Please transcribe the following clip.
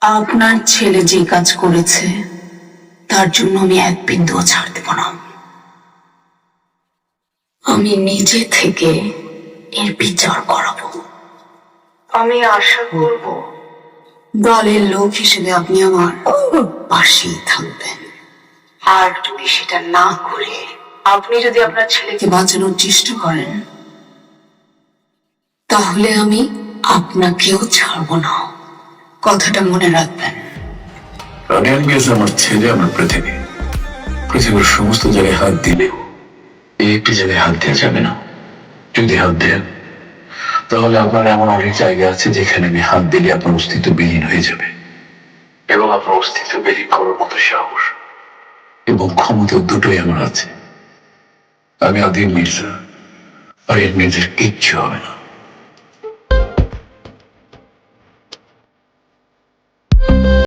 আপনার ছেলে যে কাজ করেছে তার জন্য আমি এক বিন্দুও ছাড় দেব না। আমি নিজে থেকে এর বিচার করাবো। আমি আশা করব। দলের লোক হিসেবে আপনি আমার পাশেই থাকবেন। আর যদি সেটা না করে আপনি যদি আপনার ছেলেকে বাঁচানোর চেষ্টা করেন তাহলে আমি আপনাকেও ছাড়বো না। কথাটা মনে রাখবেন। মিয়াজ আমার ছেলে, আমার পৃথিবী। পৃথিবীর সমস্ত জায়গায় হাত একটি জায়গায় হাত দেওয়া যাবে না। যদি হাত দেন, তাহলে আপনার এমন অনেক জায়গা আছে যেখানে আমি হাত দিলে আপনার অস্তিত্ব বিলীন হয়ে যাবে। এবং আপনার অস্তিত্ব বিলীন করার মতো সাহস এবং ক্ষমতা দুটোই আমার আছে। আমি আদিম মির্জা, আর এর মির্জার কিচ্ছু হবে না।